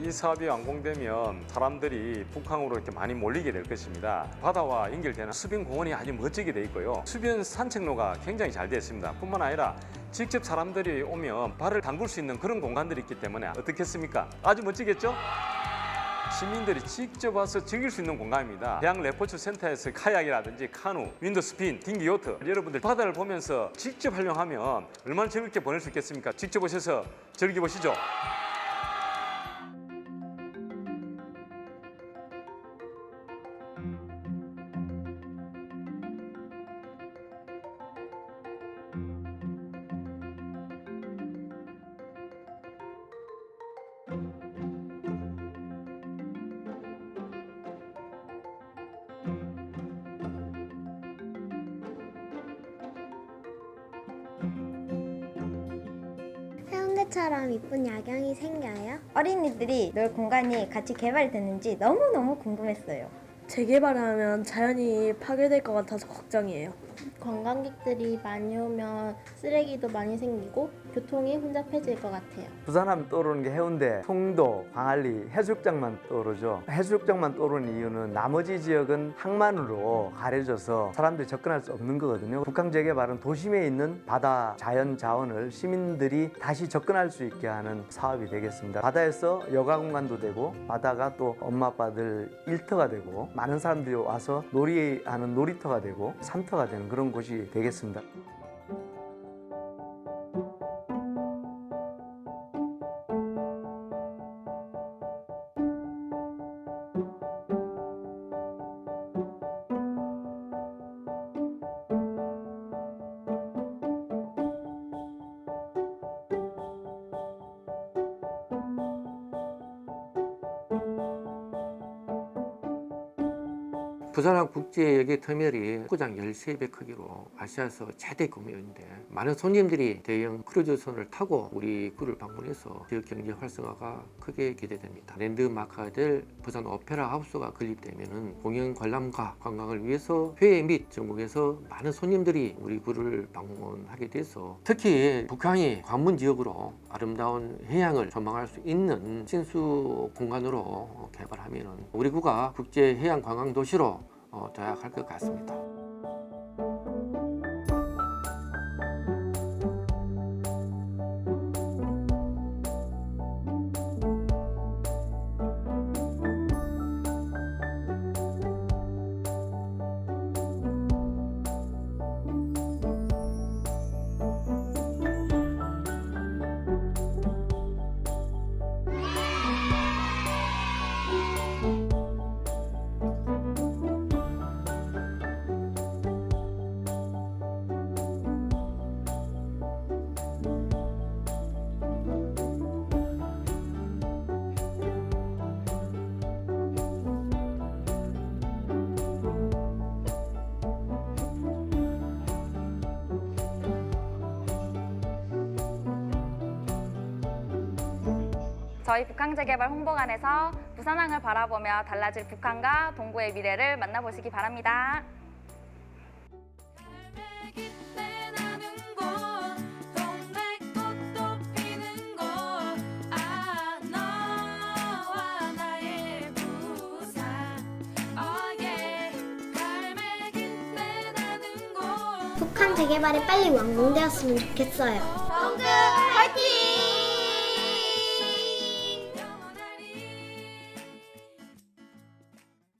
이 사업이 완공되면 사람들이 북항으로 이렇게 많이 몰리게 될 것입니다. 바다와 연결되는 수변 공원이 아주 멋지게 돼 있고요. 수변 산책로가 굉장히 잘 되어 있습니다. 뿐만 아니라 직접 사람들이 오면 발을 담글 수 있는 그런 공간들이 있기 때문에 어떻겠습니까? 아주 멋지겠죠? 시민들이 직접 와서 즐길 수 있는 공간입니다. 해양 레포츠 센터에서 카약이라든지 카누, 윈도스핀, 딩기 요트 여러분들 바다를 보면서 직접 활용하면 얼마나 즐겁게 보낼 수 있겠습니까? 직접 오셔서 즐겨보시죠. 해운대처럼 이쁜 야경이 생겨요? 어린이들이 놀 공간이 같이 개발되는지 너무너무 궁금했어요. 재개발을 하면 자연이 파괴될 것 같아서 걱정이에요. 관광객들이 많이 오면 쓰레기도 많이 생기고 교통이 혼잡해질 것 같아요. 부산하면 떠오르는 게 해운대, 송도, 광안리, 해수욕장만 떠오르죠. 해수욕장만 떠오르는 이유는 나머지 지역은 항만으로 가려져서 사람들이 접근할 수 없는 거거든요. 북한 재개발은 도심에 있는 바다 자연 자원을 시민들이 다시 접근할 수 있게 하는 사업이 되겠습니다. 바다에서 여가 공간도 되고 바다가 또 엄마 아빠들 일터가 되고 많은 사람들이 와서 놀이하는 놀이터가 되고 산터가 되는 그런 곳이 되겠습니다. 부산항 국제여객 터미널이 구장 13배 크기로 아시아에서 최대 규모인데 많은 손님들이 대형 크루즈선을 타고 우리 구를 방문해서 지역 경제 활성화가 크게 기대됩니다. 랜드마크가 될 부산 오페라 하우스가 건립되면 공연 관람과 관광을 위해서 해외 및 전국에서 많은 손님들이 우리 구를 방문하게 돼서 특히 북한이 관문 지역으로 아름다운 해양을 조망할 수 있는 신수 공간으로 개발하면 우리 구가 국제 해양 관광 도시로 어, 도약할 것 같습니다. 저희 북한재개발 홍보관에서 부산항을 바라보며 달라질 북한과 동구의 미래를 만나보시기 바랍니다. 북한 재개발이 빨리 완공되었으면 좋겠어요. 동그